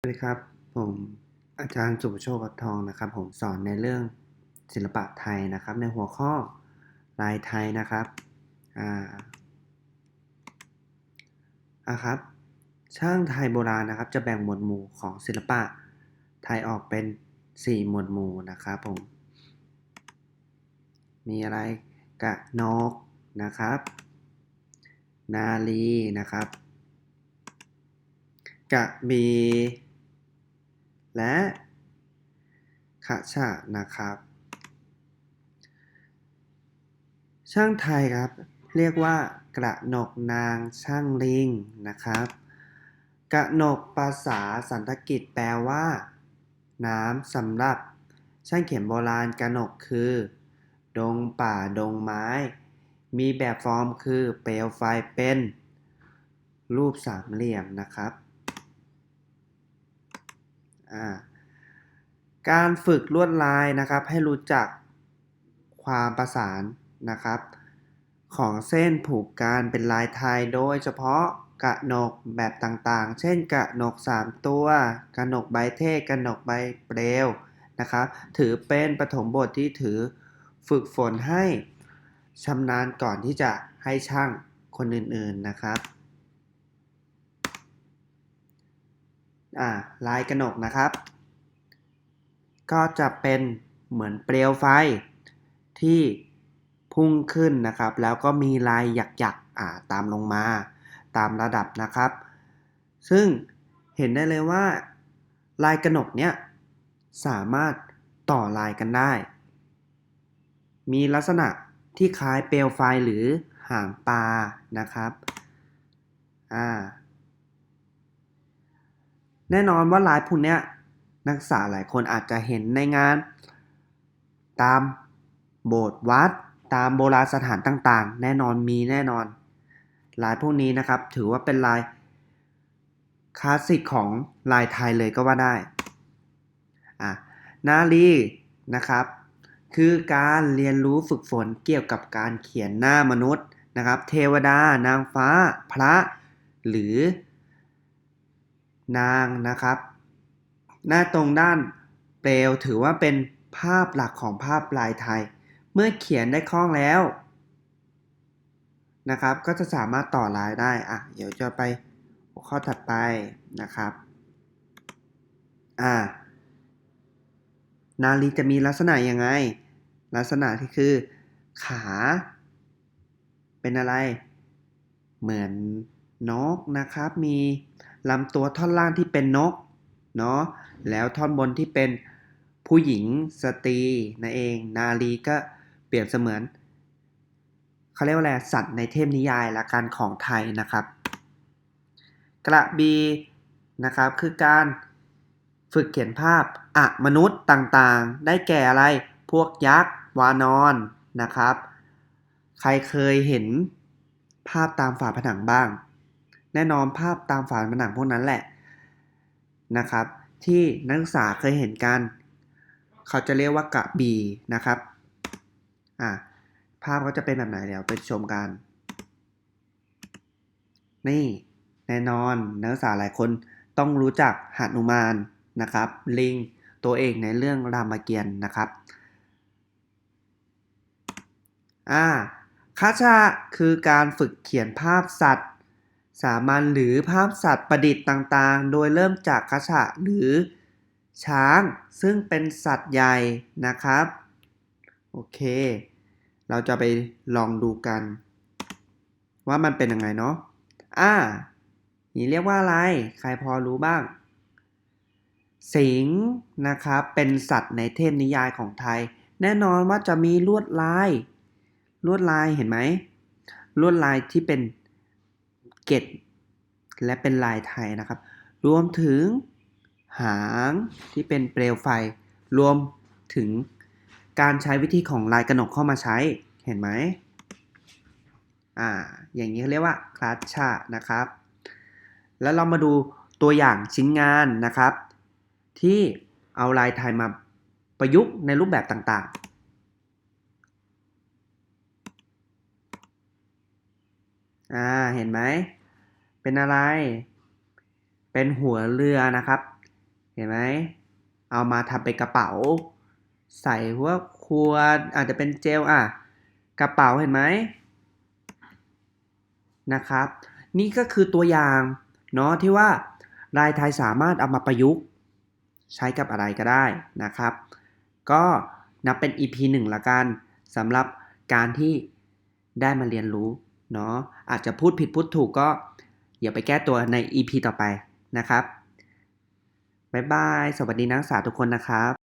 สวัสดีครับ ผมอาจารย์สุประโชคทองนะครับ ผมสอนในเรื่องศิลปะไทยนะครับ ในหัวข้อลายไทยนะครับอ่าอะครับ ช่างไทยโบราณนะครับ จะแบ่งหมวดหมู่ของศิลปะไทยออกเป็น 4 หมวดหมู่นะครับผม มีอะไรกะนกนะครับ นาลีนะครับกะบี และขะฉะนะครับ ช่างไทยครับ เรียกว่ากระหนกนางช่างลิงนะครับ กระหนกภาษาสันสกฤตแปลว่า น้ำสำหรับช่างเขียนโบราณกระหนกคือ ดงป่าดงไม้ มีแบบฟอร์มคือเปลวไฟเป็น รูปสามเหลี่ยมนะครับ การฝึกลวดลายนะครับ ให้รู้จักความประสานนะครับ ของเส้นผูกการเป็นลายไทยโดยเฉพาะกระหนกแบบต่างๆ เช่นกระหนก 3 ตัวกระหนกใบเทศกระหนกใบเปลวนะครับ ถือเป็นปฐมบทที่ถือฝึกฝนให้ชำนาญก่อนที่จะให้ช่างคนอื่นๆนะครับ อ่า ลายกระหนกนะครับ ก็จะเป็นเหมือนเปลวไฟที่พุ่งขึ้นนะครับ แล้วก็มีลายหยักๆตามลงมาตามระดับนะครับ ซึ่งเห็นได้เลยว่า ลายกระหนกเนี้ยสามารถต่อลายกันได้ มีลักษณะที่คล้ายเปลวไฟหรือหางปลานะครับ อ่า แน่นอนว่าลายพวกเนี้ยนักศึกษาหลายคนอาจจะเห็นในงาน ตามโบสถ์วัด ตามโบราณสถานต่างๆ แน่นอนมีแน่นอน ลายพวกนี้นะครับ ถือว่าเป็นลายคลาสสิกของลายไทยเลยก็ว่าได้อะนาลีนะครับ คือการเรียนรู้ฝึกฝนเกี่ยวกับการเขียนหน้ามนุษย์นะครับ เทวดานางฟ้า พระ หรือ นางนะครับ หน้าตรงด้านเปลวถือว่าเป็นภาพหลักของภาพลายไทย เมื่อเขียนได้คล่องแล้วนะครับ ก็จะสามารถต่อลายได้อะเดี๋ยวจะไปหัวข้อถัดไปนะครับอ่านาลีจะมีลักษณะยังไง ลักษณะที่คือ ขา เป็นอะไร เหมือนนกนะครับ มี ลำตัวท่อนล่างที่เป็นนกเนาะแล้วท่อนบนที่เป็นผู้หญิงสตรีนั่นเอง นาลีก็เปรียบเสมือนเขาเรียกว่าอะไรสัตว์ในเทพนิยายละกันของไทยนะครับ กระบีนะครับคือการฝึกเขียนภาพอะมนุษย์ต่างๆ ได้แก่อะไรพวกยักษ์วานอนนะครับ ใครเคยเห็นภาพตามฝาผนังบ้าง แน่นอนภาพตามฝาผนังพวกนั้นแหละนะครับ ที่นักศึกษาเคยเห็นกัน เขาจะเรียกว่ากระบีนะครับอ่าภาพก็จะเป็นแบบไหนเดี๋ยวไปชมกัน นี่แน่นอนนักศึกษาหลายคนต้องรู้จักหนุมานนะครับ ลิงตัวเอกในเรื่องรามเกียรติ์นะครับอ่าคาชาคือการฝึกเขียนภาพสัตว์ สามัญหรือภาพสัตว์ประดิษฐ์ต่างๆ โดยเริ่มจากคาชะหรือ ช้างซึ่งเป็นสัตว์ใหญ่นะครับ โอเค เราจะไปลองดูกัน ว่ามันเป็นยังไงเนาะอ่านี่เรียกว่าอะไร ใครพอรู้บ้าง สิงห์นะครับ เป็นสัตว์ในเทพนิยายของไทย แน่นอนว่าจะมีลวดลาย ลวดลายเห็นไหมลวดลายที่เป็น เกตและเป็นลายไทยนะครับ รวมถึงหางที่เป็นเปลวไฟ รวมถึงการใช้วิธีของลายกระหนกเข้ามาใช้เห็นไหมอ่าอย่างนี้เขาเรียกว่าคลาสชานะครับ แล้วเรามาดูตัวอย่างชิ้นงานนะครับ ที่เอาลายไทยมาประยุกต์ในรูปแบบต่างๆอ่า เห็นไหม เป็นอะไร เป็นหัวเรือนะครับ เห็นไหม เอามาทำเป็นกระเป๋า ใส่พวกขวดอาจจะเป็นเจลอะ กระเป๋าเห็นไหมนะครับ นี่ก็คือตัวอย่างเนาะที่ว่าลายไทยสามารถเอามาประยุกต์ใช้กับอะไรก็ได้นะครับ ก็นับเป็น EP 1ละกันสำหรับการที่ได้มาเรียนรู้เนาะอาจจะพูดผิดพูดถูกก็ เดี๋ยวไปแก้ตัวใน EP ต่อไปนะครับ บ๊ายบาย สวัสดีนักศึกษาทุกคนนะครับ